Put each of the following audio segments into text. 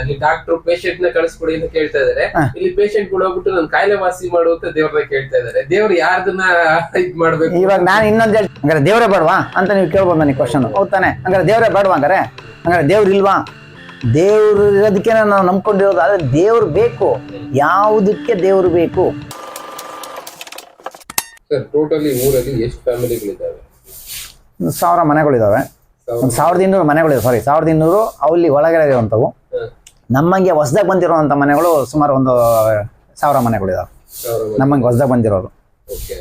ಅಲ್ಲಿ ಡಾಕ್ಟರ್ ಪೇಷಂಟ್ನ ಕಳಿಸ್ಕೊಡಿ ಅಂತ ಕೇಳ್ತಾ ಇದಾರೆ. ಇಲ್ಲಿ ಪೇಷಂಟ್ ಕೂಡ ಹೋಗ್ಬಿಟ್ಟು ನನ್ ಕಾಯಿಲೆ ವಾಸಿ ಮಾಡುವಂತ ದೇವ್ರನ್ನ ಕೇಳ್ತಾ ಇದಾರೆ. ದೇವ್ರು ಯಾರ್ದನ್ನ ಇದ್ ಮಾಡ್ಬೇಕು? ಇವಾಗ ನಾನು ಇನ್ನೊಂದ್ ಹಂಗಾರೆ ದೇವರೇ ಬೇಡವಾ ಅಂತ ನೀವು ಕೇಳ್ಬೋದು ನನಗೆ ಕ್ವಶನ್ ಹೋಗ್ತಾನೆ ತಾನೆ. ಹಂಗಾರೆ ದೇವರೇ ಬೇಡವಾ ಹಂಗಾರೆ? ಹಂಗಾರೆ ದೇವ್ರು ಇಲ್ವಾ? ದೇವ್ರು ಇರೋದಕ್ಕೆ ನಾವು ನಂಬ್ಕೊಂಡಿರೋದು ಆದ್ರೆ ದೇವ್ರು ಬೇಕು. ಯಾವುದಕ್ಕೆ ದೇವ್ರು ಬೇಕು? ಸರ್ ಟೋಟಲಿ ಊರಲ್ಲಿ ಎಷ್ಟು ಫ್ಯಾಮಿಲಿಗಳಿದ್ದಾವೆ? ಒಂದು ಸಾವಿರ ಮನೆಗಳಿದಾವೆ ಒಂದು ಸಾವಿರದ ಇನ್ನೂರು ಮನೆಗಳಿವೆ ಸಾರಿ ಸಾವಿರದ ಇನ್ನೂರು ಅಲ್ಲಿ ಒಳಗಡೆ ಇರುವಂಥವು. ನಮ್ಮಂಗೆ ಹೊಸದಾಗ ಬಂದಿರೋವಂಥ ಮನೆಗಳು ಸುಮಾರು ಒಂದು ಸಾವಿರ ಮನೆಗಳಿದಾವೆ. ನಮ್ಮಂಗೆ ಹೊಸದಾಗ ಬಂದಿರೋರು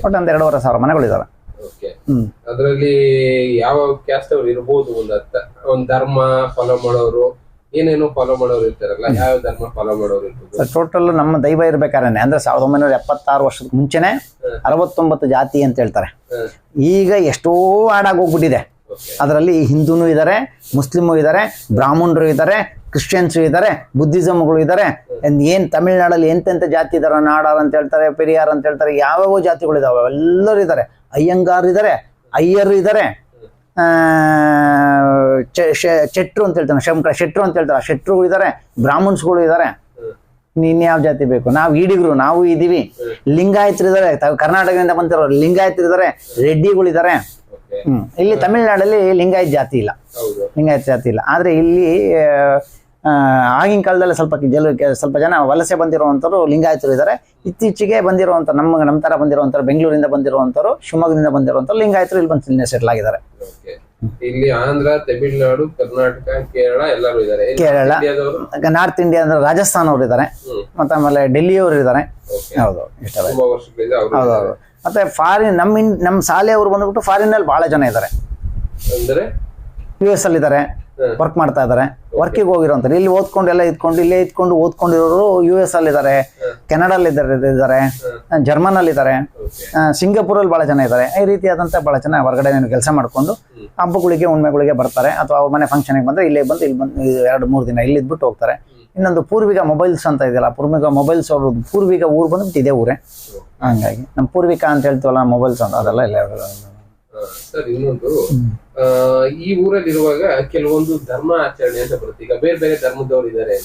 ಒಟ್ಟು ಒಂದು ಎರಡೂವರೆ ಸಾವಿರ ಮನೆಗಳಿದಾವೆ. ಅದರಲ್ಲಿ ಯಾವ ಕ್ಯಾಸ್ಟ್ ಅವ್ರು ಇರ್ಬೋದು ಒಂದು ಅರ್ಥ? ಒಂದ್ ಧರ್ಮ ಫಾಲೋ ಮಾಡೋರು ಏನೇನೋ ಫಾಲೋ ಮಾಡೋರು ಇರ್ತಾರಲ್ಲ ಯಾವ ಧರ್ಮ ಫಾಲೋ ಮಾಡೋರು ಟೋಟಲ್ ನಮ್ಮ ದೈವ ಇರ್ಬೇಕಾದ್ರೆ ಅಂದ್ರೆ ಸಾವಿರದ ಒಂಬೈನೂರ ಎಪ್ಪತ್ತಾರು ವರ್ಷದ ಮುಂಚೆನೆ ಅರವತ್ತೊಂಬತ್ತು ಜಾತಿ ಅಂತ ಹೇಳ್ತಾರೆ. ಈಗ ಎಷ್ಟೋ ಹಾಡಾಗಿ ಹೋಗ್ಬಿಟ್ಟಿದೆ. ಅದರಲ್ಲಿ ಹಿಂದೂನು ಇದ್ದಾರೆ ಮುಸ್ಲಿಮು ಇದ್ದಾರೆ ಬ್ರಾಹ್ಮಣರು ಇದ್ದಾರೆ ಕ್ರಿಶ್ಚಿಯನ್ಸು ಇದ್ದಾರೆ ಬುದ್ಧಿಸಮ್ಗಳು ಇದ್ದಾರೆ. ಏನು ತಮಿಳ್ನಾಡಲ್ಲಿ ಎಂತೆಂಥ ಜಾತಿ ಇದ್ದಾರೆ ನಾಡಾರ್ ಅಂತ ಹೇಳ್ತಾರೆ ಪೆರಿಯಾರ್ ಅಂತ ಹೇಳ್ತಾರೆ ಯಾವ್ಯಾವ ಜಾತಿಗಳಿದಾವೆ ಎಲ್ಲರೂ ಇದ್ದಾರೆ. ಅಯ್ಯಂಗಾರ್ ಇದ್ದಾರೆ ಅಯ್ಯರು ಇದ್ದಾರೆ. ಚೆಟ್ರು ಅಂತ ಹೇಳ್ತಾರೆ ಶಂಕರ ಶೆಟ್ರು ಅಂತ ಹೇಳ್ತಾರೆ ಶೆಟ್ರುಗಳು ಇದ್ದಾರೆ ಬ್ರಾಹ್ಮಣ್ಸ್ಗಳು ಇದ್ದಾರೆ. ಇನ್ಯಾವ ಯಾವ ಜಾತಿ ಬೇಕು? ನಾವು ಈಡಿಗರು ನಾವು ಇದೀವಿ. ಲಿಂಗಾಯತರು ಇದ್ದಾರೆ ಕರ್ನಾಟಕದಿಂದ ಬಂದಿರೋರು ಲಿಂಗಾಯತರು ಇದ್ದಾರೆ ರೆಡ್ಡಿಗಳಿದ್ದಾರೆ ಹ್ಮ್ ಇಲ್ಲಿ ತಮಿಳ್ನಾಡಲ್ಲಿ ಲಿಂಗಾಯತ್ ಜಾತಿ ಇಲ್ಲ. ಲಿಂಗಾಯತ್ ಜಾತಿ ಇಲ್ಲ. ಆದ್ರೆ ಇಲ್ಲಿ ಆಗಿನ ಕಾಲದಲ್ಲಿ ಸ್ವಲ್ಪ ಜನ ಸ್ವಲ್ಪ ಜನ ವಲಸೆ ಬಂದಿರುವಂಥವ್ರು ಲಿಂಗಾಯತರು ಇದ್ದಾರೆ ಇತ್ತೀಚೆಗೆ ಬಂದಿರುವಂಥ ನಮ್ಮ ನಮ್ಮ ಥರ ಬಂದಿರುವಂಥವ್ರು ಬೆಂಗಳೂರಿಂದ ಬಂದಿರುವಂಥವ್ರು ಶಿವಮೊಗ್ಗದಿಂದ ಬಂದಿರುವಂಥವ್ರು ಲಿಂಗಾಯತರು ಇಲ್ಲಿ ಬಂದು ಸೆಟ್ಲ್ ಆಗಿದ್ದಾರೆ ಇಲ್ಲಿ ಆಂಧ್ರ ತಮಿಳ್ನಾಡು ಕರ್ನಾಟಕ ಕೇರಳ ಎಲ್ಲರೂ ಇದ್ದಾರೆ. ಕೇರಳ. ನಾರ್ತ್ ಇಂಡಿಯಾ ಅಂದ್ರೆ ರಾಜಸ್ಥಾನ ಅವರು ಇದ್ದಾರೆ ಮತ್ತೆ ಆಮೇಲೆ ಡೆಲ್ಲಿಯವರು ಇದ್ದಾರೆ. ಹೌದು ಹೌದೌದು ಮತ್ತೆ ಫಾರಿನ್ ನಮ್ಮ ಇನ್- ನಮ್ಮ ಶಾಲೆಯವರು ಬಂದ್ಬಿಟ್ಟು ಫಾರಿನಲ್ಲಿ ಬಹಳ ಜನ ಇದ್ದಾರೆ. ಅಂದ್ರೆ? ಯು ಎಸ್ ಅಲ್ಲಿ ಇದ್ದಾರೆ. ವರ್ಕ್ ಮಾಡ್ತಾ ಇದ್ದಾರೆ ವರ್ಕಿಗೆ ಹೋಗಿರೋಂತಾರೆ ಇಲ್ಲಿ ಓದ್ಕೊಂಡು ಎಲ್ಲ ಇದ್ಕೊಂಡು ಇಲ್ಲೇ ಇದ್ಕೊಂಡು ಓದ್ಕೊಂಡಿರೋರು ಯು ಎಸ್ ಅಲ್ಲಿ ಇದ್ದಾರೆ ಕೆನಡಲ್ಲಿ ಇದ್ದಾರೆ ಜರ್ಮನ್ ಅಲ್ಲಿ ಇದ್ದಾರೆ ಸಿಂಗಾಪುರ್ ಸಿಂಗಾಪುರಲ್ಲಿ ಬಹಳ ಜನ ಇದ್ದಾರೆ. ಈ ರೀತಿಯಾದಂತ ಬಹಳ ಜನ ಹೊರಗಡೆ ಕೆಲಸ ಮಾಡ್ಕೊಂಡು ಹಬ್ಬಗಳಿಗೆ ಹುಣ್ಮೆಗಳಿಗೆ ಬರ್ತಾರೆ. ಅಥವಾ ಅವ್ರ ಮನೆ ಫಂಕ್ಷನ್ಗೆ ಬಂದ್ರೆ ಇಲ್ಲೇ ಬಂದು ಇಲ್ಲಿ ಬಂದು ಎರಡು ಮೂರು ದಿನ ಇಲ್ಲಿ ಇದ್ಬಿಟ್ಟು ಹೋಗ್ತಾರೆ. ಇನ್ನೊಂದು ಪೂರ್ವಿಕ ಮೊಬೈಲ್ಸ್ ಅಂತ ಇದೆಯಲ್ಲ ಪೂರ್ವಿಕ ಮೊಬೈಲ್ಸ್ ಅವರು ಪೂರ್ವಿಕ ಊರು ಬಂದ್ಬಿಟ್ಟು ಇದೇ ಊರೇ. ಹಂಗಾಗಿ ನಮ್ಮ ಪೂರ್ವಿಕ ಅಂತ ಹೇಳ್ತೀವಲ್ಲ ಮೊಬೈಲ್ಸ್ ಅಂತ ಅದೆಲ್ಲ ಇಲ್ಲ. ಸರ್ ಇನ್ನೊಂದು. ಆ, ಈ ಊರಲ್ಲಿ ಇರುವಾಗ ಕೆಲವೊಂದು ಧರ್ಮ ಆಚರಣೆ ಅಂತ ಬರುತ್ತೆ. ಈಗ ಬೇರೆ ಬೇರೆ ಧರ್ಮದವ್ರು ಇದ್ದಾರೆ.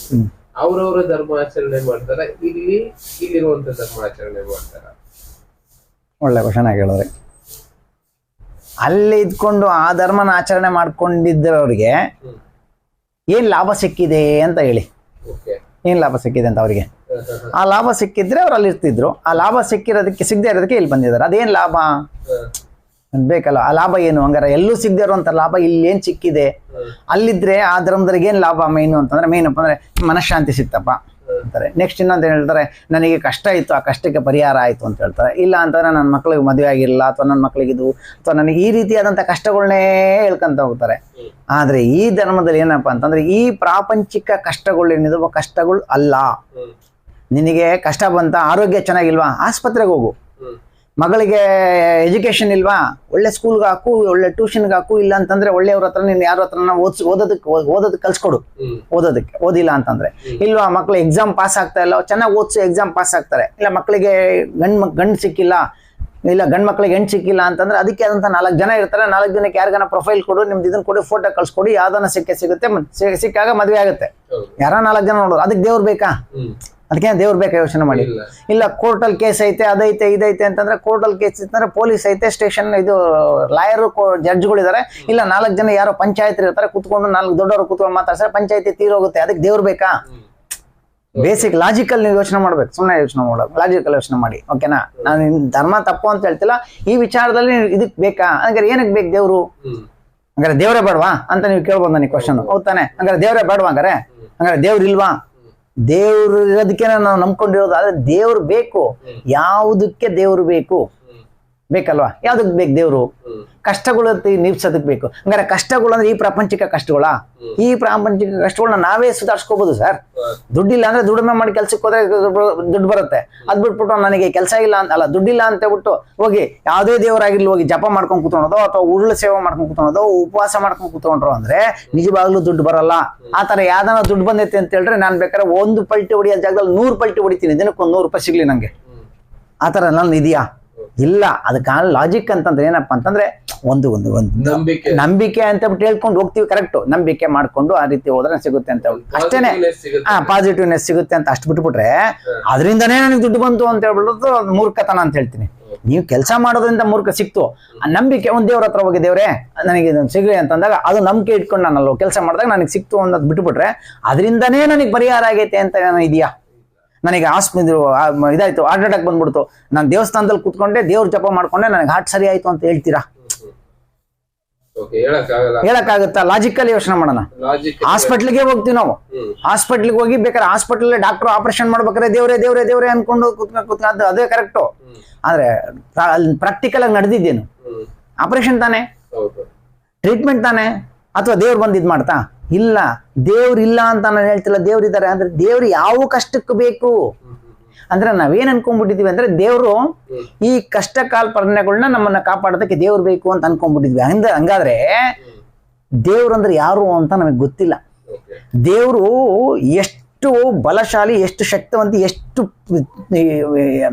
ಅವ್ರವ್ರ ಧರ್ಮ ಆಚರಣೆ ಮಾಡ್ತಾರ? ಇಲ್ಲಿ ಇಲ್ಲಿರುವಂತ ಧರ್ಮ ಆಚರಣೆ ಮಾಡ್ತಾರ? ಒಳ್ಳೆ ಕ್ವಶನ್ ಆಗಿ ಹೇಳಿದ್ರೆ ಅಲ್ಲಿ ಇದ್ಕೊಂಡು ಆ ಧರ್ಮನ ಆಚರಣೆ ಮಾಡ್ಕೊಂಡಿದ್ದವ್ರಿಗೆ. ಏನ್ ಲಾಭ ಸಿಕ್ಕಿದೆ ಅಂತ ಹೇಳಿ. ಏನ್ ಲಾಭ ಸಿಕ್ಕಿದೆ ಅಂತ ಅವರಿಗೆ? ಆ ಲಾಭ ಸಿಕ್ಕಿದ್ರೆ ಅವ್ರು ಅಲ್ಲಿ ಇರ್ತಿದ್ರು ಆ ಲಾಭ ಸಿಕ್ಕಿರೋದಕ್ಕೆ ಸಿಗದೆ ಇರೋದಕ್ಕೆ ಇಲ್ಲಿ ಬಂದಿದ್ದಾರೆ. ಅದೇನ್ ಲಾಭ? ಬೇಕಲ್ಲ, ಆ ಲಾಭ ಏನು? ಹಂಗಾರೆ ಎಲ್ಲೂ ಸಿಗದೆ ಇರುವಂತ ಲಾಭ ಇಲ್ಲಿ ಏನ್ ಸಿಕ್ಕಿದೆ ಅಲ್ಲಿದ್ರೆ ಆ ಧರ್ಮದವ್ರಿಗೆ ಏನು ಲಾಭ ಮೇನು ಅಂತಂದ್ರೆ ಮೇನ್ ಅಂದ್ರೆ ಮನಃಶಾಂತಿ ಸಿಕ್ತಪ್ಪ ಅಂತಾರೆ. ನೆಕ್ಸ್ಟ್ ಇನ್ನೊಂದು ಹೇಳ್ತಾರೆ, ನನಗೆ ಕಷ್ಟ ಇತ್ತು ಆ ಕಷ್ಟಕ್ಕೆ ಪರಿಹಾರ ಆಯಿತು ಅಂತ ಹೇಳ್ತಾರೆ. ಇಲ್ಲ ಅಂತಂದ್ರೆ ನನ್ನ ಮಕ್ಳಿಗೆ ಮದುವೆ ಆಗಿಲ್ಲ, ಅಥವಾ ನನ್ನ ಮಕ್ಳಿಗೆ ಇದು, ಅಥವಾ ನನಗೆ ಈ ರೀತಿಯಾದಂಥ ಕಷ್ಟಗಳನ್ನೇ ಹೇಳ್ಕೊಂತ ಹೋಗ್ತಾರೆ. ಆದರೆ ಈ ಧರ್ಮದಲ್ಲಿ ಏನಪ್ಪ ಅಂತಂದ್ರೆ, ಈ ಪ್ರಾಪಂಚಿಕ ಕಷ್ಟಗಳು ಏನಿದಾವ ಕಷ್ಟಗಳು ಅಲ್ಲ. ನಿನಗೆ ಕಷ್ಟ ಬಂತ, ಆರೋಗ್ಯ ಚೆನ್ನಾಗಿಲ್ವಾ? ಆಸ್ಪತ್ರೆಗೆ ಹೋಗು. ಮಗಳಿಗೆ ಎಜುಕೇಶನ್ ಇಲ್ವಾ? ಒಳ್ಳೆ ಸ್ಕೂಲ್ಗೆ ಹಾಕು ಒಳ್ಳೆ ಟ್ಯೂಷನ್ಗೆ ಹಾಕು ಇಲ್ಲ ಅಂತಂದ್ರೆ ಒಳ್ಳೆಯವ್ರ ಹತ್ರ ನೀನು ಯಾರ ಹತ್ರ ಓದಿಸ್ ಓದೋದಕ್ಕೆ ಓದೋದಕ್ಕೆ ಕಲ್ಸ್ಕೊಡು. ಓದೋದಕ್ಕೆ ಓದಿಲ್ಲ ಅಂತಂದ್ರೆ. ಇಲ್ವಾ ಮಕ್ಳು ಎಕ್ಸಾಮ್ ಪಾಸ್ ಆಗ್ತಾ ಇಲ್ಲ ಚೆನ್ನಾಗಿ ಓದಿಸಿ ಎಕ್ಸಾಮ್ ಪಾಸ್ ಆಗ್ತಾರೆ. ಇಲ್ಲ ಮಕ್ಕಳಿಗೆ ಗಂಡ್ ಗಂಡು ಸಿಕ್ಕಿಲ್ಲ ಇಲ್ಲ ಗಂಡು ಮಕ್ಳಿಗೆ ಹೆಣ್ಣು ಸಿಕ್ಕಿಲ್ಲ ಅಂತಂದ್ರೆ ಅದಕ್ಕೆ ಆದಂತ ನಾಲ್ಕು ಜನ ಇರ್ತಾರೆ ನಾಲ್ಕು ಜನಕ್ಕೆ ಯಾರಿಗಾನ ಪ್ರೊಫೈಲ್ ಕೊಡು ನಿಮ್ದು ಇದನ್ನ ಕೊಡಿ ಫೋಟೋ ಕಳ್ಸ್ಕೊಡಿ ಯಾವ್ದಾನ ಸಿಕ್ಕೆ ಸಿಗುತ್ತೆ ಸಿಕ್ಕಾಗ ಮದುವೆ ಆಗುತ್ತೆ. ಯಾರ ನಾಲ್ಕು ಜನ ನೋಡೋದು ಅದಕ್ಕೆ ದೇವ್ರು ಬೇಕಾ? ಅದಕ್ಕೆ ದೇವ್ರು ಬೇಕಾ ಯೋಚನೆ ಮಾಡಿ. ಇಲ್ಲ. ಕೋರ್ಟಲ್ ಕೇಸ್ ಐತೆ ಅದೈತೆ ಇದೈತೆ ಅಂತಂದ್ರೆ ಕೋರ್ಟಲ್ಲಿ ಕೇಸ್ ಇತ್ತಂದ್ರೆ ಪೊಲೀಸ್ ಐತೆ ಸ್ಟೇಷನ್ ಇದು ಲಾಯರು ಜಡ್ಜ್ಗಳಿದ್ದಾರೆ ಇಲ್ಲ ನಾಲ್ಕು ಜನ ಯಾರೋ ಪಂಚಾಯತ್ ಇರ್ತಾರೆ ಕುತ್ಕೊಂಡು ನಾಲ್ಕು ದೊಡ್ಡವರು ಕುತ್ಕೊಂಡು ಮಾತಾಡ್ತಾರೆ ಪಂಚಾಯತಿ ತೀರೋಗುತ್ತೆ. ಅದಕ್ಕೆ ದೇವ್ರು ಬೇಕಾ? ಬೇಸಿಕ್ ಲಾಜಿಕಲ್ ನೀವು ಯೋಚನೆ ಮಾಡ್ಬೇಕು. ಸುಮ್ಮನೆ ಯೋಚನೆ ಮಾಡೋದು. ಲಾಜಿಕಲ್ ಯೋಚನೆ ಮಾಡಿ. ಓಕೆನಾ ನಾನು ನಿಮ್ ಧರ್ಮ ತಪ್ಪು ಅಂತ ಹೇಳ್ತಿಲ್ಲ. ಈ ವಿಚಾರದಲ್ಲಿ ಇದಕ್ಕೆ ಬೇಕಾ? ಹಂಗಾರೆ ಏನಕ್ಕೆ ಬೇಕು ದೇವ್ರು? ಹಂಗಾರೆ ದೇವರೇ ಬೇಡವಾ? ಅಂತ ನೀವು ಕೇಳ್ಬೋದು ನನಗೆ ಕ್ವಶನ್ ಹೌದಾನೆ ಹಂಗಾರೆ ದೇವರೇ ಬೇಡವಾ ಹಂಗಾರೆ? ಹಂಗಾರೆ ದೇವ್ರು ಇಲ್ವಾ ದೇವ್ರು ಇರೋದಕ್ಕೆ ನಾವು ನಂಬ್ಕೊಂಡಿರೋದು ಆದ್ರೆ ದೇವ್ರು ಬೇಕು. ಯಾವುದಕ್ಕೆ ದೇವ್ರು ಬೇಕು? ಬೇಕಲ್ವಾ? ಯಾವ್ದಕ್ ಬೇಕು ದೇವ್ರು? ಕಷ್ಟಗಳು ನೀವ್ಸೋದಕ್ಕೆ ಬೇಕು. ಹಂಗಾರೆ ಕಷ್ಟಗಳು ಅಂದ್ರೆ ಈ ಪ್ರಾಪಂಚಿಕ ಕಷ್ಟಗಳ? ಈ ಪ್ರಾಪಂಚಿಕ ಕಷ್ಟಗಳನ್ನ ನಾವೇ ಸುಧಾರಿಸ್ಕೋಬಹುದು ಸರ್. ದುಡ್ಡಿಲ್ಲ ಅಂದ್ರೆ ದುಡಿಮೆ ಮಾಡಿ ಕೆಲ್ಸಕ್ಕೆ ಹೋದ್ರೆ ದುಡ್ಡು ಬರುತ್ತೆ. ಅದ್ ಬಿಟ್ಬಿಟ್ಟು ನನಗೆ ಕೆಲಸ ಇಲ್ಲ ಅಂತ ಅಲ್ಲ ದುಡ್ಡಿಲ್ಲ ಅಂತ ಹೇಳ್ಬಿಟ್ಟು ಹೋಗಿ ಯಾವುದೇ ದೇವರಾಗಿರ್ಲಿ ಹೋಗಿ ಜಪ ಮಾಡ್ಕೊಂಡು ಕೂತ್ಕೊಳೋದು ಅಥವಾ ಉರುಳು ಸೇವೆ ಮಾಡ್ಕೊಂಡು ಕೂತ್ಕೊಳೋದು ಉಪವಾಸ ಮಾಡ್ಕೊಂಡು ಕುತ್ಕೊಂಡ್ರು ಅಂದ್ರೆ ನಿಜವಾಗ್ಲೂ ದುಡ್ಡು ಬರಲ್ಲ. ಆ ತರ ಯಾವ್ದಾನ ದುಡ್ಡು ಬಂದೈತೆ ಅಂತ ಹೇಳಿದ್ರೆ ನಾನು ಬೇಕಾದ್ರೆ ಒಂದು ಪಲ್ಟಿ ಹೊಡಿಯೋ ಜಾಗದಲ್ಲಿ ನೂರು ಪಲ್ಟಿ ಹೊಡಿತೀನಿ. ದಿನಕ್ಕೆ ಒಂದು ನೂರು ರೂಪಾಯಿ ಸಿಗ್ಲಿ ನಂಗೆ. ಆತರ ನಾನು ನನ್ನ ಇದೆಯಾ? ಇಲ್ಲ ಅದಕ್ಕೆ ಲಾಜಿಕ್ ಅಂತಂದ್ರೆ ಏನಪ್ಪ ಅಂತಂದ್ರೆ ಒಂದು ಒಂದು ಒಂದು. ನಂಬಿಕೆ. ನಂಬಿಕೆ ಅಂತ ಬಿಟ್ಟು ಹೇಳ್ಕೊಂಡು ಹೋಗ್ತೀವಿ ಕರೆಕ್ಟ್ ನಂಬಿಕೆ ಮಾಡ್ಕೊಂಡು ಆ ರೀತಿ ಹೋದ್ರೆ ಸಿಗುತ್ತೆ ಅಂತ. ಅಷ್ಟೇನೆ. ಹಾ ಪಾಸಿಟಿವ್ನೆಸ್ ಸಿಗುತ್ತೆ ಅಂತ ಅಷ್ಟು ಬಿಟ್ಬಿಟ್ರೆ ಅದರಿಂದನೇ ನನಗೆ ದುಡ್ಡು ಬಂತು ಅಂತ ಹೇಳ್ಬಿಡೋದು ಮೂರ್ಖತನ ಅಂತ ಹೇಳ್ತೀನಿ. ನೀವು ಕೆಲಸ ಮಾಡೋದ್ರಿಂದ ಮೂರ್ಖ ಸಿಕ್ತು. ಆ ನಂಬಿಕೆ ಒಂದ್ ದೇವ್ರ ಹತ್ರ ಹೋಗಿ ದೇವ್ರೆ ನನಗೆ ಇದನ್ನು ಸಿಗಲಿ ಅಂತಂದಾಗ ಅದು ನಂಬಿಕೆ ಇಟ್ಕೊಂಡು ನಾನು ಕೆಲಸ ಮಾಡಿದಾಗ ನನಗೆ ಸಿಕ್ತು ಅನ್ನೋದು ಬಿಟ್ಬಿಟ್ರೆ ಅದರಿಂದನೇ ನನಗೆ ಪರಿಹಾರ ಆಗೈತೆ ಅಂತ ಇದೆಯಾ? ನನಗೆ ಆಸ್ಪತ್ರೆ ಇದಾಯ್ತು ಹಾರ್ಟ್ ಅಟ್ಯಾಕ್ ಬಂದ್ಬಿಡ್ತು. ನಾನು ದೇವಸ್ಥಾನದಲ್ಲಿ ಕುತ್ಕೊಂಡೆ ದೇವ್ರ ಜಪ ಮಾಡ್ಕೊಂಡೆ ನನಗೆ ಹಾರ್ಟ್ ಸರಿ ಆಯ್ತು ಅಂತ ಹೇಳ್ತೀರಾ? ಹೇಳಕ್ಕಾಗತ್ತಾ? ಲಾಜಿಕಲ್ ಯೋಚನೆ ಮಾಡೋಣ. ಹಾಸ್ಪಿಟ್ಲಿಗೆ ಹೋಗ್ತೀವಿ ನಾವು. ಹಾಸ್ಪಿಟ್ಲ್ಗೆ ಹೋಗಿ ಬೇಕಾದ್ರೆ ಹಾಸ್ಪಿಟಲ್ ಡಾಕ್ಟರ್ ಆಪರೇಷನ್ ಮಾಡ್ಬೇಕಾದ್ರೆ ದೇವ್ರೆ ದೇವ್ರೆ ದೇವ್ರೆ ಅನ್ಕೊಂಡು ಕುತ್ಕ ಕುತ್ಕ ಅದು ಕರೆಕ್ಟು ಆದ್ರೆ ಪ್ರಾಕ್ಟಿಕಲ್ ಆಗಿ ನಡೆದಿದ್ದೇನು? ಆಪರೇಷನ್ ತಾನೆ? ಟ್ರೀಟ್ಮೆಂಟ್ ತಾನೆ? ಅಥವಾ ದೇವ್ರು ಬಂದು ಇದ್ ಮಾಡ್ತಾ? ಇಲ್ಲ, ದೇವ್ರು ಇಲ್ಲ ಅಂತ ನಾನು ಹೇಳ್ತಿಲ್ಲ, ದೇವ್ರು ಇದ್ದಾರೆ ಅಂದ್ರೆ ದೇವ್ರು ಯಾವ ಕಷ್ಟಕ್ಕೆ ಬೇಕು. ಅಂದ್ರೆ ನಾವೇನ್ ಅನ್ಕೊಂಡ್ಬಿಟ್ಟಿದೀವಿ ಅಂದ್ರೆ ದೇವ್ರು ಈ ಕಷ್ಟ ಕಾಲ್ಪರ್ಣಗಳನ್ನ ನಮ್ಮನ್ನ ಕಾಪಾಡೋದಕ್ಕೆ ದೇವ್ರು ಬೇಕು ಅಂತ ಅನ್ಕೊಂಡ್ಬಿಟ್ಟಿದ್ವಿ. ಹಂಗ ಹಂಗಾದ್ರೆ ದೇವ್ರು ಅಂದ್ರೆ ಯಾರು ಅಂತ ನಮಗೆ ಗೊತ್ತಿಲ್ಲ. ದೇವ್ರು ಎಷ್ಟು ಬಲಶಾಲಿ, ಎಷ್ಟು ಶಕ್ತವಂತ, ಎಷ್ಟು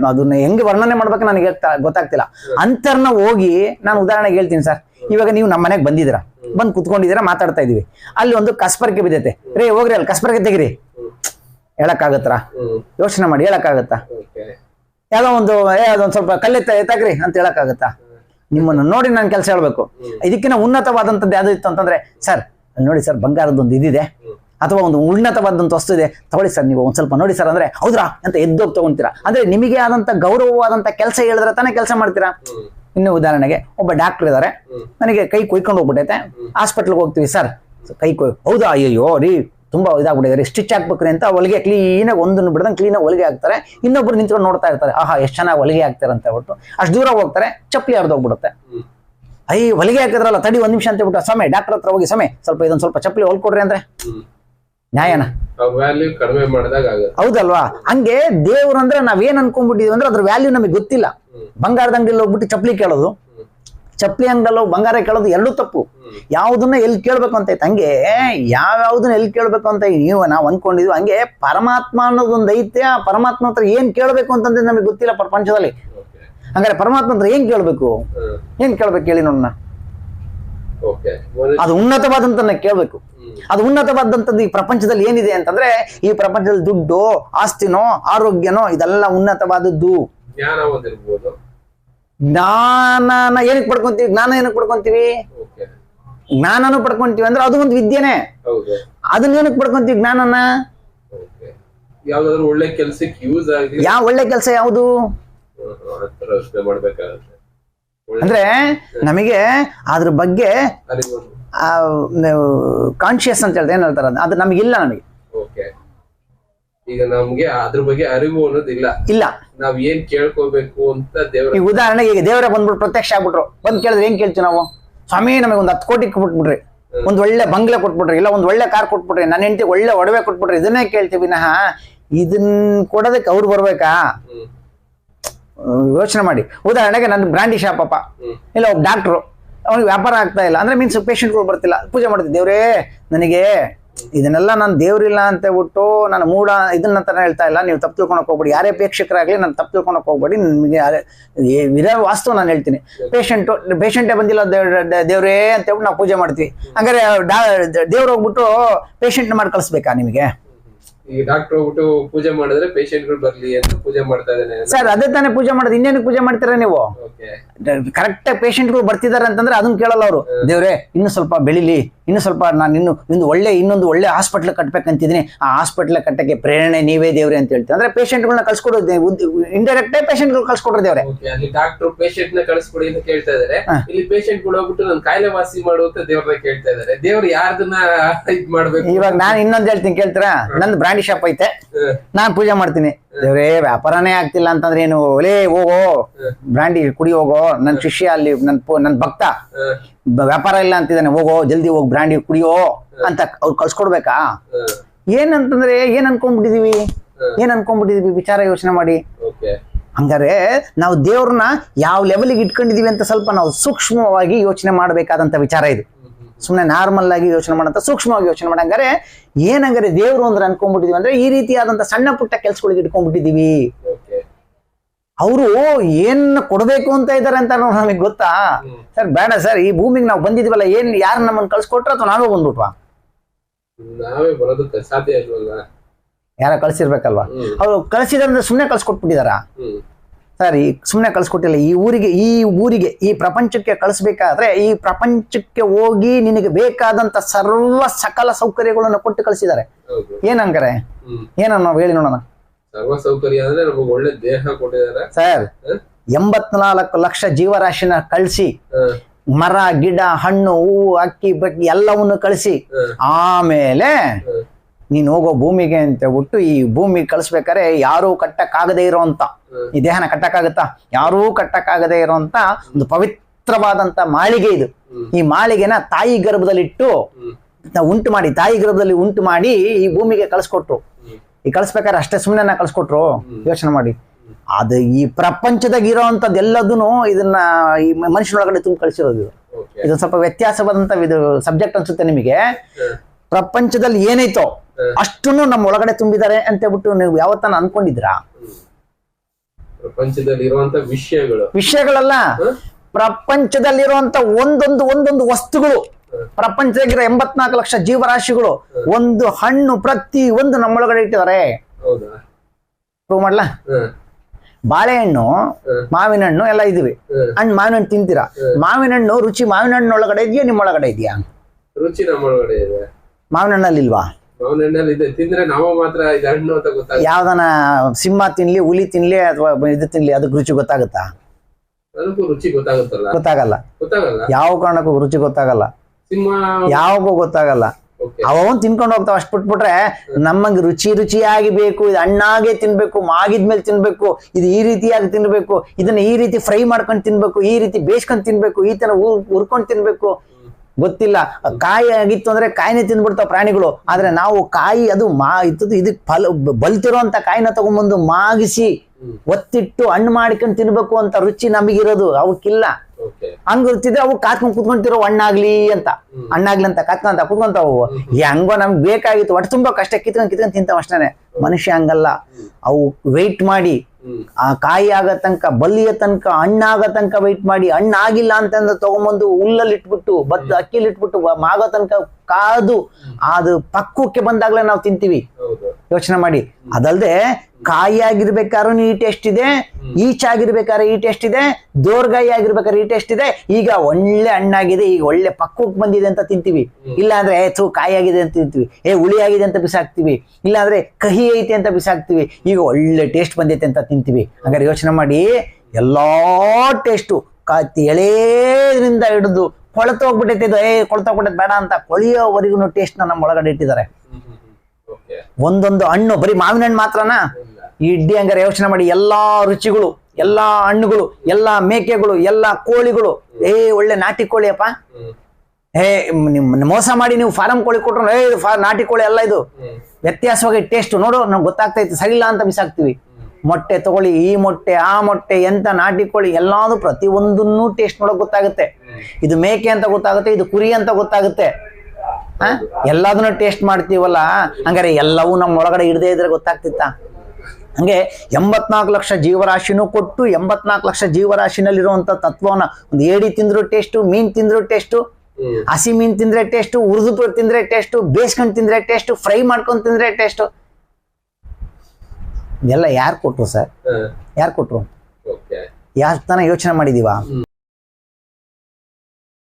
ಅದನ್ನ ಹೆಂಗೆ ವರ್ಣನೆ ಮಾಡ್ಬೇಕು ನನಗೆ ಗೊತ್ತಾ- ಗೊತ್ತಾಗ್ತಿಲ್ಲ. ಅಂತರ್ನ ಹೋಗಿ ನಾನು ಉದಾಹರಣೆಗೆ ಹೇಳ್ತೀನಿ ಸರ್. ಇವಾಗ ನೀವು ನಮ್ಮ ಮನೆಗೆ ಬಂದಿದ್ದೀರಾ. ಬಂದು ಕುತ್ಕೊಂಡಿದ್ದೀರಾ, ಮಾತಾಡ್ತಾ ಇದೀವಿ. ಅಲ್ಲಿ ಒಂದು ಕಸ್ಪರ್ಕೆ ಬಿದ್ದೈತೆ. ರೇ, ಹೋಗ್ರಿ ಅಲ್ಲಿ ಕಸ್ಪರ್ಕೆ ತೆಗಿರಿ. ಹೇಳಕ್ಕಾಗತ್ತರ ಹೇಳಕ್ಕಾಗತ್ತಾ? ಯೋಚನೆ ಮಾಡಿ, ಹೇಳಕ್ಕಾಗತ್ತಾ? ಯಾವ್ದೋ ಒಂದು ಅದೊಂದು ಸ್ವಲ್ಪ ಕಲ್ಲೆತ್ತ ಎತ್ತಾಕ್ರಿ ಅಂತ ಹೇಳಕ್ಕಾಗತ್ತಾ? ನಿಮ್ಮನ್ನು ನೋಡಿ ನಾನು ಕೆಲಸ ಹೇಳ್ಬೇಕು. ಇದಕ್ಕಿಂತ ಉನ್ನತವಾದಂಥದ್ದು ಯಾವ್ದು ಇತ್ತು ಅಂತಂದ್ರೆ, ಸರ್ ಅಲ್ಲಿ ನೋಡಿ ಸರ್, ಬಂಗಾರದೊಂದು ಇದಿದೆ. ಅಥವಾ ಒಂದು ಉನ್ನತವಾದಂಥ ವಸ್ತು ಇದೆ. ತಗೊಳ್ಳಿ ಸರ್, ನೀವು ಒಂದ್ ಸ್ವಲ್ಪ ನೋಡಿ ಸರ್ ಅಂದ್ರೆ, ಹೌದ್ರಾ? ಅಂತ ಎದ್ದೋಗಿ ತಗೊಂತೀರಾ. ಅಂದ್ರೆ ನಿಮಗೆ ಆದಂತ ಗೌರವವಾದಂತ ಕೆಲಸ ಹೇಳಿದ್ರೆ ತಾನೇ ಕೆಲಸ ಮಾಡ್ತೀರಾ? ಇನ್ನು ಉದಾಹರಣೆಗೆ ಒಬ್ಬ ಡಾಕ್ಟರ್ ಇದ್ದಾರೆ ನನಗೆ ಕೈ ಕೊಯ್ಕೊಂಡು ಹೋಗ್ಬಿಟ್ಟೈತೆ. ಹಾಸ್ಪಿಟ್ಲ್ಗೆ ಹೋಗ್ತೀವಿ ಸರ್ ಕೈ ಕೊಯ್ ಹೌದಾ? ಅಯ್ಯೋ ರೀ ತುಂಬಾ ಇದಾಗ್ಬಿಟ್ಟಿದೆ ರೀ ಸ್ಟಿಚ್ ಹಾಕ್ಬೇಕ್ರಿ ಅಂತ ಹೊಲಿಗೆ ಕ್ಲೀನಾಗಿ ಒಂದನ್ನು ಬಿಡದಂಗೆ ಕ್ಲೀನಾಗಿ ಹೊಲಿಗೆ ಹಾಕ್ತಾರೆ. ಇನ್ನೊಬ್ರು ನಿಂತ್ಕೊಂಡು ನೋಡ್ತಾ ಇರ್ತಾರೆ ಆಹಾ ಎಷ್ಟು ಚೆನ್ನಾಗಿ ಹೊಲಿಗೆ ಹಾಕ್ತಾರೆ ಅಂತ ಹೇಳ್ಬಿಟ್ಟು ಅಷ್ಟು ದೂರ ಹೋಗ್ತಾರೆ ಚಪ್ಪಲಿ ಹರಿದೋಗ್ಬಿಡುತ್ತೆ ಅಯ್ಯೋ ಹೊಲಿಗೆ ಹಾಕಿದ್ರಲ್ಲ ತಡಿ ಒಂದ್ ನಿಮಿಷ ಅಂತ ಹೇಳ್ಬಿಟ್ಟು ಸಮಯ ಡಾಕ್ಟರ್ ಹತ್ರ ಹೋಗಿ ಸಮಯ. ಸ್ವಲ್ಪ ಇದೊಂದು ಸ್ವಲ್ಪ ಚಪ್ಪಲಿ ಹೊಲ್ಕೊಡ್ರಿ ಅಂದ್ರೆ. ನ್ಯಾಯನ? ಅವ್ರ ವ್ಯಾಲ್ಯೂ ಕಡಿಮೆ ಮಾಡಿದಾಗ ಆಗುತ್ತೆ. ಹೌದಲ್ವಾ? ಹಂಗೆ ದೇವ್ರ ಅಂದ್ರೆ ನಾವೇನ್ ಅನ್ಕೊಂಡ್ಬಿಟ್ಟಿದ್ವಿ ಅಂದ್ರೆ ಅದ್ರ ವ್ಯಾಲ್ಯೂ ನಮಗೆ ಗೊತ್ತಿಲ್ಲ. ಬಂಗಾರದ ಅಂಗಡಿಲಿ ಹೋಗ್ಬಿಟ್ಟು ಚಪ್ಪಲಿ ಕೇಳೋದು. ಚಪ್ಲಿ ಹೋಗಿ ಬಂಗಾರ ಕೇಳೋದು ಎರಡೂ ತಪ್ಪು. ಯಾವ್ದನ್ನ ಎಲ್ಲಿ ಕೇಳ್ಬೇಕು ಅಂತ ಐತೆ? ಹಂಗೆ ಯಾವ್ಯಾವ್ದನ್ನ ಎಲ್ಲಿ ಕೇಳ್ಬೇಕು ಅಂತ ನೀವು ನಾವು ಅನ್ಕೊಂಡಿದ್ವಿ. ಹಂಗೆ ಪರಮಾತ್ಮ ಅನ್ನೋದೊಂದು ಐತೆ. ಆ ಪರಮಾತ್ಮ ಹತ್ರ ಏನ್ ಕೇಳ್ಬೇಕು ಅಂತಂದ್ರೆ ನಮಗೆ ಗೊತ್ತಿಲ್ಲ ಪ್ರಪಂಚದಲ್ಲಿ. ಹಂಗಾರೆ ಪರಮಾತ್ಮ ಹತ್ರ ಏನ್ ಕೇಳ್ಬೇಕು? ಏನ್ ಕೇಳ್ಬೇಕು ಹೇಳಿ ನೋಡೋಣ. ಅದು ಉನ್ನತವಾದಂತ ಕೇಳ್ಬೇಕು. ಅದು ಉನ್ನತವಾದಂಥದ್ದು ಈ ಪ್ರಪಂಚದಲ್ಲಿ ಏನಿದೆ ಅಂತಂದ್ರೆ ಈ ಪ್ರಪಂಚದಲ್ಲಿ ದುಡ್ಡು ಆಸ್ತಿನೋ ಆರೋಗ್ಯನೋ ಇದೆಲ್ಲ ಉನ್ನತವಾದದ್ದು. ಜ್ಞಾನನ ಏನಕ್ಕೆ ಪಡ್ಕೊಂತೀವಿ? ಜ್ಞಾನ ಏನಕ್ಕೆ ಪಡ್ಕೊಂತೀವಿ? ಜ್ಞಾನನು ಪಡ್ಕೊಂತೀವಿ ಅಂದ್ರೆ ಅದು ಒಂದು ವಿದ್ಯೆನೆ. ಅದನ್ನ ಏನಕ್ಕೆ ಪಡ್ಕೊಂತೀವಿ ಜ್ಞಾನನ? ಯಾವ್ದಾದ್ರು ಒಳ್ಳೆ ಕೆಲ್ಸಕ್ಕೆ ಯೂಸ್ ಆಗಿ ಯಾವ ಒಳ್ಳೆ ಕೆಲಸ ಯಾವುದು? ಅಂದ್ರೆ ನಮಗೆ ಅದ್ರ ಬಗ್ಗೆ ಅರಿವೊಂದು ಕಾನ್ಶಿಯಸ್ ಅಂತ ಹೇಳ್ತಾರೆ ಏನ್ ಹೇಳ್ತಾರೆ ಅದು- ನಮಗಿಲ್ಲ ನಮಗೆ. ಓಕೆ ಈಗ ನಮ್ಗೆ ಅದ್ರ ಬಗ್ಗೆ ಅರಿವು ಅನ್ನೋದು ಇಲ್ಲ. ಇಲ್ಲ. ನಾವ್ ಏನ್ ಕೇಳ್ಕೋಬೇಕು ಅಂತ ದೇವ್ರ ಈಗ ಉದಾಹರಣೆಗೆ ಈಗ ದೇವರೇ ಬಂದ್ಬಿಟ್ಟು ಪ್ರತ್ಯಕ್ಷ ಆಗ್ಬಿಟ್ರು. ಬಂದ್ ಕೇಳಿದ್ರೆ ಏನ್ ಕೇಳ್ತೀವಿ ನಾವು? ಸ್ವಾಮಿ ನಮಗೆ ಒಂದು ಹತ್ತು ಕೋಟಿ ಕೊಟ್ಬಿಟ್ರಿ. ಒಂದ್ ಒಳ್ಳೆ ಬಂಗ್ಲೆ ಕೊಟ್ಬಿಟ್ರಿ. ಇಲ್ಲ ಒಂದ್ ಒಳ್ಳೆ ಕಾರ್ ಕೊಟ್ಬಿಟ್ರಿ. ನನ್ನ ಹೆಂಡತಿ ಒಳ್ಳೆ ಒಡವೆ ಕೊಟ್ಬಿಟ್ರಿ. ಇದನ್ನೇ ಕೇಳ್ತೀವಿ ನಾ. ಇದನ್ನ ಕೊಡೋದಕ್ಕೆ ಅವ್ರು ಬರ್ಬೇಕಾ? ಯೋಚನೆ ಮಾಡಿ. ಉದಾಹರಣೆಗೆ ನನ್ ಬ್ರಾಂಡಿ ಶಾಪಪ್ಪ ಇಲ್ಲ ಒಬ್ಬ ಡಾಕ್ಟ್ರು ಅವ್ನಿಗೆ ವ್ಯಾಪಾರ ಆಗ್ತಾ ಇಲ್ಲ. ಅಂದ್ರೆ ಮೀನ್ಸ್ ಪೇಷಂಟ್ಗಳು ಬರ್ತಿಲ್ಲ. ಪೂಜೆ ಮಾಡ್ತಿದ್ದೆ. ದೇವ್ರೇ, ನನಗೆ ಇದನ್ನೆಲ್ಲ ನಾನು ದೇವ್ರಿಲ್ಲ ಅಂತ ಬಿಟ್ಟು ನಾನು ಮೂಡ ಇದನ್ನ ತರ ಹೇಳ್ತಾ ಇಲ್ಲ. ನೀವು ತಪ್ಪು ತಿಳ್ಕೊಳಕ್ ಹೋಗ್ಬೇಡಿ. ಯಾರೇ ಪ್ರೇಕ್ಷಕರಾಗಲಿ ನಾನು ತಪ್ಪು ತಿಳ್ಕೊಳಕ್ ಹೋಗ್ಬೇಡಿ. ನಿಮಗೆ ವಿರ ವಾಸ್ತವ ನಾನು ಹೇಳ್ತೀನಿ. ಪೇಷಂಟ್ ಪೇಷಂಟೇ ಬಂದಿಲ್ಲ ದೇವ್ರೇ ಅಂತ ಹೇಳ್ಬಿಟ್ಟು ನಾವು ಪೂಜೆ ಮಾಡ್ತೀವಿ. ಹಂಗಾರೆ ಡಾ- ದೇವ್ರು ಹೋಗ್ಬಿಟ್ಟು ಪೇಷಂಟ್ ಮಾಡಿ ಕಳಿಸ್ಬೇಕಾ ನಿಮಗೆ? ಈಗ ಡಾಕ್ಟರ್ ಹೋಗ್ಬಿಟ್ಟು ಪೂಜೆ ಮಾಡಿದ್ರೆ patient ಗಳು ಬರ್ಲಿ ಅಂತ ಪೂಜೆ ಮಾಡ್ತಾ ಇದ್ದಾನೆ. ಸರ್ ಅದೇ ತಾನೇ ಪೂಜೆ ಮಾಡೋದು. ಇನ್ನೇನು ಪೂಜೆ ಮಾಡ್ತೀರಾ ನೀವು? ಓಕೆ ಪೇಷಂಟ್ಗಳು ಬರ್ತಿದ್ದಾರೆ ಅಂತಂದ್ರೆ ಅದನ್ನ ಕೇಳಲ್ಲ ಅವರು. ದೇವ್ರೆ ಇನ್ನು ಸ್ವಲ್ಪ ಬೆಳಿಲಿ. ಇನ್ನು ಸ್ವಲ್ಪ ನಾನು ಇನ್ನು ಒಂದು ಒಳ್ಳೆ ಇನ್ನೊಂದು ಒಳ್ಳೆ ಹಾಸ್ಪಿಟ್ಲ್ ಕಟ್ಟಬೇಕಂತಿದ್ದೀನಿ ಆ ಹಾಸ್ಪಿಟ್ಲ್ ಕಟ್ಟಕ್ಕೆ ಪ್ರೇರಣೆ ನೀವೇ ದೇವ್ರಿ ಅಂತ ಹೇಳ್ತೀವಿ ಅಂದ್ರೆ ಪೇಷಂಟ್ಗಳನ್ನ ಕಳ್ಸ್ಕೊಡೋದು ಇಂಡೈರೆಕ್ಟೇ ಪೇಷಂಟ್ಗಳು ಕಳ್ಸ್ಕೊಡ್ರಿ ದೇವ್ರೆ. ಅಲ್ಲಿ ಡಾಕ್ಟರ್ ಪೇಷಂಟ್ನ ಕಳಿಸ್ಕೊಡಿ ಅಂತ ಕೇಳ್ತಾ ಇದಾರೆ. ಇಲ್ಲಿ ಪೇಷಂಟ್ಗಳು ಹೋಗ್ಬಿಟ್ಟು ನಾನು ಕಾಯಿಲೆ ವಾಸಿ ಮಾಡು ಅಂತ ದೇವ್ರನ್ನ ಕೇಳ್ತಾ ಇದಾರೆ. ದೇವ್ರು ಯಾರ್ದನ್ನ ಇದ್ ಮಾಡ್ಬೇಕು? ಇವಾಗ ನಾನು ಇನ್ನೊಂದು ಹೇಳ್ತೀನಿ ಕೇಳ್ತೀರಾ? ನಂದು ಬ್ರಾಂಡಿ ಶಾಪ್ ಐತೆ. ನಾನು ಪೂಜೆ ಮಾಡ್ತೀನಿ. ದೇವ್ರೇ ವ್ಯಾಪಾರನೇ ಆಗ್ತಿಲ್ಲ ಅಂತಂದ್ರೆ ಏನು ಒಲೇ ಹೋಗೋ. ಬ್ರಾಂಡಿ ಕುಡಿ ಹೋಗೋ. ನನ್ನ ಶಿಷ್ಯ ಅಲ್ಲಿ ನನ್ನ ನನ್ನ ಭಕ್ತ. ವ್ಯಾಪಾರ ಇಲ್ಲ ಅಂತಿದ್ದಾನೆ ಹೋಗೋ ಜಲ್ದಿ ಹೋಗಿ ಬ್ರಾಂಡಿ ಕುಡಿಯೋ ಅಂತ ಅವ್ರು ಕಳ್ಸ್ಕೊಡ್ಬೇಕಾ? ಏನಂತಂದ್ರೆ ಏನ್ ಅನ್ಕೊಂಡ್ಬಿಟ್ಟಿದೀವಿ? ಏನ್ ಅನ್ಕೊಂಡ್ಬಿಟ್ಟಿದೀವಿ? ವಿಚಾರ ಯೋಚನೆ ಮಾಡಿ. ಹಂಗಾರೆ ನಾವು ದೇವ್ರನ್ನ ಯಾವ ಲೆವೆಲ್ಗೆ ಇಟ್ಕೊಂಡಿದೀವಿ ಅಂತ ಸ್ವಲ್ಪ ನಾವು ಸೂಕ್ಷ್ಮವಾಗಿ ಯೋಚನೆ ಮಾಡಬೇಕಾದಂತ ವಿಚಾರ ಇದು. ಸುಮ್ಮನೆ ನಾರ್ಮಲ್ ಆಗಿ ಯೋಚನೆ ಮಾಡಂತ ಸೂಕ್ಷ್ಮವಾಗಿ ಯೋಚನೆ ಮಾಡಂಗಾರೆ ಏನಂಗಾರೆ ದೇವ್ರು ಅಂದ್ರೆ ಅನ್ಕೊಂಡ್ಬಿಟ್ಟಿದೀವಿ ಅಂದ್ರೆ ಈ ರೀತಿಯಾದಂತ ಸಣ್ಣ ಪುಟ್ಟ ಕೆಲ್ಸಗಳಿಗೆ ಇಟ್ಕೊಂಡ್ಬಿಟ್ಟಿದೀವಿ. ಅವರು ಏನ್ ಕೊಡಬೇಕು ಅಂತ ಇದಾರೆ ಅಂತ ನಮಗೆ ಗೊತ್ತಾ? ಸರ್ ಬೇಡ ಸರ್ ಈ ಭೂಮಿಗೆ ನಾವು ಬಂದಿದ್ವಲ್ಲ ಏನ್ ಯಾರು ನಮ್ಮನ್ನ ಕಳ್ಸಿಕೊಟ್ರ ಅಥವಾ ನಾವೇ ಬಂದ್ಬಿಟ್ವಾ? ನಾವೇ ಬರೋದಕ್ಕೆ ಸಾಧ್ಯ ಇಲ್ವಲ್ಲ? ಯಾರ ಕಳ್ಸಿರ್ಬೇಕಲ್ವಾ? ಅವ್ರು ಕಳ್ಸಿದ್ರೆ ಸುಮ್ಮನೆ ಕಳ್ಸಿಕೊಟ್ಬಿಟ್ಟಿದಾರ? ಸರ್ ಈ ಸುಮ್ಮನೆ ಕಳ್ಸಿಕೊಟ್ಟಿಲ್ಲ ಈ ಊರಿಗೆ ಈ ಊರಿಗೆ ಈ ಪ್ರಪಂಚಕ್ಕೆ ಕಳಿಸ್ಬೇಕಾದ್ರೆ ಈ ಪ್ರಪಂಚಕ್ಕೆ ಹೋಗಿ ನಿನಗೆ ಬೇಕಾದಂತ ಸರ್ವ ಸಕಲ ಸೌಕರ್ಯಗಳನ್ನು ಕೊಟ್ಟು ಕಳಿಸಿದ್ದಾರೆ. ಏನು ಏನಂಗಾರೆ ಏನನ್ನ ನಾವು ಹೇಳಿ ನೋಡೋಣ? ಸರ್ವ ಸೌಕರ್ಯ ಅಂದ್ರೆ ನಮಗೆ ಒಳ್ಳೆ ದೇಹ ಕೊಟ್ಟಿದ್ದಾರೆ. ಸರ್ ಎಂಬತ್ನಾಲ್ಕು ಲಕ್ಷ ಜೀವರಾಶಿನ ಕಳಿಸಿ ಮರ ಗಿಡ ಹಣ್ಣು ಹೂವು ಅಕ್ಕಿ ಬಟ್ಟಿ ಎಲ್ಲವನ್ನು ಕಳಿಸಿ ಆಮೇಲೆ. ನೀನು ಹೋಗೋ ಭೂಮಿಗೆ ಅಂತ ಬಿಟ್ಟು ಈ ಭೂಮಿಗೆ ಕಳಿಸ್ಬೇಕಾದ್ರೆ ಯಾರೂ ಕಟ್ಟಕ್ಕಾಗದೇ ಇರೋಂತ ಅಂತ ಈ ದೇಹನ ಕಟ್ಟಕ್ಕಾಗತ್ತಾ? ಯಾರೂ ಕಟ್ಟಕ್ಕಾಗದೇ ಇರೋಂತ ಒಂದು ಪವಿತ್ರವಾದಂತ ಮಾಳಿಗೆ ಇದು. ಈ ಮಾಳಿಗೆನ ತಾಯಿ ಗರ್ಭದಲ್ಲಿಟ್ಟು ಉಂಟು ಮಾಡಿ ತಾಯಿ ಗರ್ಭದಲ್ಲಿ ಉಂಟು ಮಾಡಿ ಈ ಭೂಮಿಗೆ ಕಳಿಸ್ಕೊಟ್ರು. ಈ ಕಳಿಸ್ಬೇಕಾದ್ರೆ ಅಷ್ಟೇ ಸುಮ್ಮನೆ ಕಳಿಸ್ಕೊಟ್ರು. ಯೋಚನೆ ಮಾಡಿ. ಅದು ಈ ಪ್ರಪಂಚದಾಗ ಇರೋಂಥದ್ದು ಎಲ್ಲದೂ ಇದನ್ನ ಈ ಮನುಷ್ಯನೊಳಗಡೆ ತುಂಬ ಕಳಿಸಿರೋದು ಇದು. ಸ್ವಲ್ಪ ವ್ಯತ್ಯಾಸವಾದಂತ ಇದು ಸಬ್ಜೆಕ್ಟ್ ಅನ್ಸುತ್ತೆ ನಿಮಗೆ. ಪ್ರಪಂಚದಲ್ಲಿ ಏನೈತೋ ಅಷ್ಟನ್ನು ನಮ್ಮ ಒಳಗಡೆ ತುಂಬಿದ್ದಾರೆ ಅಂತ ಹೇಳ್ಬಿಟ್ಟು ನೀವು ಯಾವತ್ತಾನ ಅನ್ಕೊಂಡಿದ್ರಾ ಪ್ರಪಂಚದಲ್ಲಿ ಇರುವಂತ ವಿಷಯಗಳು. ವಿಷಯಗಳಲ್ಲ? ಪ್ರಪಂಚದಲ್ಲಿರುವಂತ ಒಂದೊಂದು ಒಂದೊಂದು ವಸ್ತುಗಳು. ಪ್ರಪಂಚದಾಗಿರೋ ಎಂಬತ್ನಾಲ್ಕು ಲಕ್ಷ ಜೀವರಾಶಿಗಳು ಒಂದು ಹಣ್ಣು ಪ್ರತಿ ಒಂದು ನಮ್ಮೊಳಗಡೆ ಇಟ್ಟಿದ್ದಾರೆ. ಪ್ರೂವ್ ಮಾಡ್ಲಾ? ಬಾಳೆಹಣ್ಣು ಮಾವಿನ ಹಣ್ಣು ಎಲ್ಲ ಇದೀವಿ. ಹಣ್ಣು ಮಾವಿನ ಹಣ್ಣು ತಿಂತೀರಾ? ಮಾವಿನ ಹಣ್ಣು ರುಚಿ ಮಾವಿನ ಹಣ್ಣು ಒಳಗಡೆ ಇದೆಯಾ ನಿಮ್ಮ ಒಳಗಡೆ ಇದೆಯಾ? ರುಚಿ ನಮ್ಮೊಳಗಡೆ ಇದೆ. ಮಾವಿನ ಹಣ್ಣಲ್ಲಿ ಇಲ್ವಾ ಯಾವ್ದನ ಸಿಂಹ ತಿನ್ಲಿ ಹುಲಿ ತಿನ್ಲಿ ಅಥವಾ ಇದು ತಿನ್ಲಿ ಅದಕ್ಕೆ ರುಚಿ ಗೊತ್ತಾಗುತ್ತಾ? ಅದಕ್ಕೂ ರುಚಿ ಗೊತ್ತಾಗುತ್ತಲ್ಲ. ಗೊತ್ತಾಗಲ್ಲ. ಗೊತ್ತಾಗಲ್ಲ. ಯಾವ ಕಾರಣಕ್ಕೂ ರುಚಿ ಗೊತ್ತಾಗಲ್ಲ. ಯಾವಾಗೂ ಗೊತ್ತಾಗಲ್ಲ. ಅವನ್ ತಿನ್ಕೊಂಡು ಹೋಗ್ತಾವ ಅಷ್ಟು ಬಿಟ್ಬಿಟ್ರೆ ನಮಗೆ ರುಚಿ ರುಚಿಯಾಗಿ ಬೇಕು ಇದು ಹಣ್ಣಾಗೆ ತಿನ್ಬೇಕು ಮಾಗಿದ್ಮೇಲೆ ತಿನ್ಬೇಕು ಇದು ಈ ರೀತಿಯಾಗಿ ತಿನ್ಬೇಕು ಇದನ್ನ ಈ ರೀತಿ ಫ್ರೈ ಮಾಡ್ಕೊಂಡು ತಿನ್ಬೇಕು ಈ ರೀತಿ ಬೇಯಿಸ್ಕೊಂಡು ತಿನ್ಬೇಕು ಈ ತರ ಹುರ್ಕೊಂಡು ತಿನ್ಬೇಕು. ಗೊತ್ತಿಲ್ಲ. ಕಾಯಿ ಆಗಿತ್ತು ಅಂದ್ರೆ ಕಾಯಿನೇ ತಿಂದ್ಬಿಡ್ತಾವ ಪ್ರಾಣಿಗಳು. ಆದ್ರೆ ನಾವು ಕಾಯಿ ಅದು ಮಾ ಇತ್ತದು ಇದಕ್ಕೆ ಫಲ ಬಲ್ತಿರೋಂತ ಕಾಯಿನ ತಗೊಂಡ್ಬಂದು ಮಾಗಿಸಿ. ಒತ್ತಿಟ್ಟು ಹಣ್ಣು ಮಾಡ್ಕೊಂಡು ತಿನ್ಬೇಕು ಅಂತ ರುಚಿ ನಮಗಿರೋದು ಅವಕ್ಕಿಲ್ಲ. ಹಂಗ ಇರ್ತಿದ್ರೆ ಅವು ಕಾತ್ಕೊಂಡ್ ಕುತ್ಕೊಂತಿರೋ ಹಣ್ಣಾಗ್ಲಿ ಅಂತ. ಹಣ್ಣಾಗ್ಲಿ ಅಂತ ಕಾತ್ಕೊಂತ ಕುತ್ಕೊಂತಾವು ಹೆಂಗೋ ನಮ್ಗೆ ಬೇಕಾಗಿತ್ತು. ಒಟ್ಟು ತುಂಬಾ ಕಷ್ಟ. ಕಿತ್ಕೊಂಡ್ ಕಿತ್ಕೊಂಡ್ ತಿಂತಾವ ಅಷ್ಟೇನೆ. ಮನುಷ್ಯ ಹಂಗಲ್ಲ. ಅವು ವೆಯ್ಟ್ ಮಾಡಿ. ಆ ಕಾಯಿ ಆಗೋ ತನಕ ಬಲಿಯ ತನಕ ಹಣ್ಣಾಗ ತನಕ ವೆಯ್ಟ್ ಮಾಡಿ. ಹಣ್ಣಾಗಿಲ್ಲ ಅಂತಂದ್ರೆ ತಗೊಂಬಂದು ಹುಲ್ಲಲ್ಲಿ ಇಟ್ಬಿಟ್ಟು ಬತ್ತ ಅಕ್ಕಿಲಿ ಇಟ್ಬಿಟ್ಟು ಮಾಗೋ ತನಕ ಕಾದು. ಅದು ಪಕ್ವಕ್ಕೆ ಬಂದಾಗ್ಲೇ ನಾವು ತಿಂತೀವಿ. ಯೋಚನೆ ಮಾಡಿ. ಅದಲ್ದೆ ಕಾಯಿ ಆಗಿರ್ಬೇಕಾದ್ರೂ ಈ ಟೇಸ್ಟ್ ಇದೆ ಈಚಾಗಿರ್ಬೇಕಾದ್ರೆ ಈ ಟೇಸ್ಟ್ ಇದೆ ದೋರ್ಗಾಯಿ ಆಗಿರ್ಬೇಕಾದ್ರೆ ಈ ಟೇಸ್ಟ್ ಇದೆ. ಈಗ ಒಳ್ಳೆ ಹಣ್ಣಾಗಿದೆ ಈಗ ಒಳ್ಳೆ ಪಕ್ವಕ್ಕೆ ಬಂದಿದೆ ಅಂತ ತಿಂತೀವಿ. ಇಲ್ಲಾಂದ್ರೆ ಏ ಥೂ ಕಾಯಿ ಆಗಿದೆ ಅಂತ ತಿಂತೀವಿ. ಏ ಹುಳಿ ಆಗಿದೆ ಅಂತ ಬಿಸಾಕ್ತಿವಿ. ಇಲ್ಲಾಂದ್ರೆ ಕಹಿ ಐತೆ ಅಂತ ಬಿಸಾಕ್ತಿವಿ. ಈಗ ಒಳ್ಳೆ ಟೇಸ್ಟ್ ಬಂದೈತೆ ಅಂತ ತಿಂತೀವಿ. ಹಾಗಾದ್ರೆ ಯೋಚನೆ ಮಾಡಿ ಎಲ್ಲಾ ಟೇಸ್ಟು ಕಾತಿ ಎಳೆದ್ರಿಂದ ಹಿಡಿದು ಕೊಳತೋಗ್ಬಿಟ್ಟೈತೆ ಇದು ಏ ಕೊಳತೋಗ್ಬಿಟ್ಟೈತೆ ಬೇಡ ಅಂತ ಕೊಳಿಯೋವರೆಗೂ ಟೇಸ್ಟ್ ನಮ್ಮ ಒಳಗಡೆ ಇಟ್ಟಿದ್ದಾರೆ. ಒಂದೊಂದು ಹಣ್ಣು ಬರೀ ಮಾವಿನ ಹಣ್ಣು ಮಾತ್ರನಾ? ಇಡ್ಡಿ ಹಂಗಾರೆ ಯೋಚನೆ ಮಾಡಿ ಎಲ್ಲಾ ರುಚಿಗಳು ಎಲ್ಲಾ ಹಣ್ಣುಗಳು ಎಲ್ಲಾ ಮೇಕೆಗಳು ಎಲ್ಲಾ ಕೋಳಿಗಳು ಏ ಒಳ್ಳೆ ನಾಟಿ ಕೋಳಿ ಅಪ್ಪ. ಹ್ಮ್. ಏ ನಿಮ್ ಮೋಸ ಮಾಡಿ ನೀವು ಫಾರಂ ಕೋಳಿ ಕೊಟ್ರು ಏ ನಾಟಿ ಕೋಳಿ ಅಲ್ಲ ಇದು. ವ್ಯತ್ಯಾಸವಾಗಿ ಟೇಸ್ಟ್ ನೋಡು ನಮ್ಗೆ ಗೊತ್ತಾಗ್ತೈತೆ ಸರಿಲ್ಲ ಅಂತ ಮಿಸ್ ಆಗ್ತೀವಿ ಮೊಟ್ಟೆ ತಗೊಳ್ಳಿ ಈ ಮೊಟ್ಟೆ ಆ ಮೊಟ್ಟೆ ಎಂತ ನಾಟಿ ಕೋಳಿ ಎಲ್ಲಾದು ಪ್ರತಿ ಒಂದನ್ನು ಟೇಸ್ಟ್ ನೋಡಕ್ ಗೊತ್ತಾಗುತ್ತೆ. ಇದು ಮೇಕೆ ಅಂತ ಗೊತ್ತಾಗುತ್ತೆ ಇದು ಕುರಿ ಅಂತ ಗೊತ್ತಾಗುತ್ತೆ. ಆ? ಎಲ್ಲದನ್ನು ಟೇಸ್ಟ್ ಮಾಡ್ತೀವಲ್ಲ? ಹಂಗಾರೆ ಎಲ್ಲವೂ ನಮ್ಮ ಒಳಗಡೆ ಇಡದೇ ಇದ್ರೆ ಗೊತ್ತಾಗ್ತಿತ್ತ? ಹಂಗೆ ಎಂಬತ್ನಾಲ್ಕು ಲಕ್ಷ ಜೀವರಾಶಿನೂ ಕೊಟ್ಟು ಎಂಬತ್ನಾಲ್ಕು ಲಕ್ಷ ಜೀವರಾಶಿನಲ್ಲಿರುವಂತ ತತ್ವವನ್ನ ಒಂದು ಏಡಿ ತಿಂದ್ರು ಟೇಸ್ಟು ಮೀನ್ ತಿಂದ್ರು ಟೇಸ್ಟು ಹಸಿ ಮೀನ್ ತಿಂದ್ರೆ ಟೇಸ್ಟು ಉರಿದು ತಿಂದ್ರೆ ಟೇಸ್ಟು ಬೇಯಿಸ್ಕೊಂಡು ತಿಂದ್ರೆ ಟೇಸ್ಟು ಫ್ರೈ ಮಾಡ್ಕೊಂಡು ತಿಂದ್ರೆ ಟೇಸ್ಟು ಎಲ್ಲ ಯಾರು ಕೊಟ್ರು ಸರ್? ಹ, ಯಾರು ಕೊಟ್ರು? ಓಕೆ ಯಾರು ತಾನೇ ಯೋಚನೆ ಮಾಡಿದೀವ?